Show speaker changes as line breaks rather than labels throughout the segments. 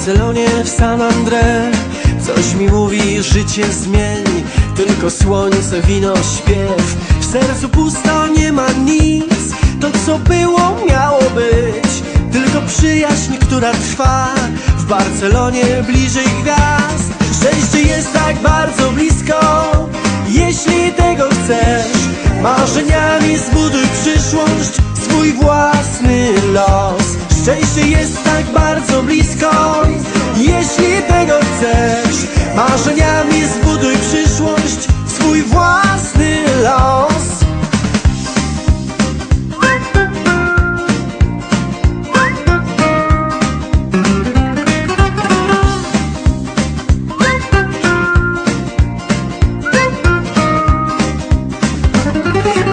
Barcelonie, w San André. Coś mi mówi, życie zmień Tylko słońce, wino, śpiew. W sercu pusto, nie ma nic To co było, miało być. Tylko przyjaźń, która trwa W Barcelonie, bliżej gwiazd. Szczęście jest tak bardzo blisko Jeśli tego chcesz. Marzeniami zbuduj przyszłość Swój własny los. Szczęście jest tak bardzo blisko Marzeniami zbuduj przyszłość Swój własny los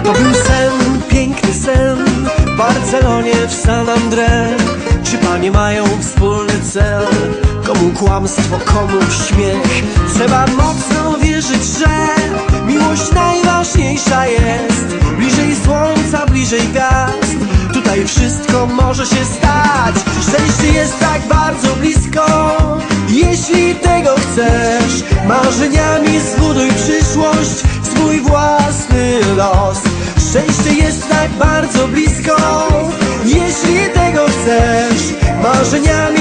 To był sen, piękny sen W Barcelonie, w San André Czy panie mają wspólny cel? Kłamstwo, komu śmiech? Trzeba mocno wierzyć, że Miłość najważniejsza jest. Bliżej słońca, bliżej gwiazd. Tutaj wszystko może się stać. Szczęście jest tak bardzo blisko. Jeśli tego chcesz Marzeniami zbuduj przyszłość Swój własny los. Szczęście jest tak bardzo blisko. Jeśli tego chcesz Marzeniami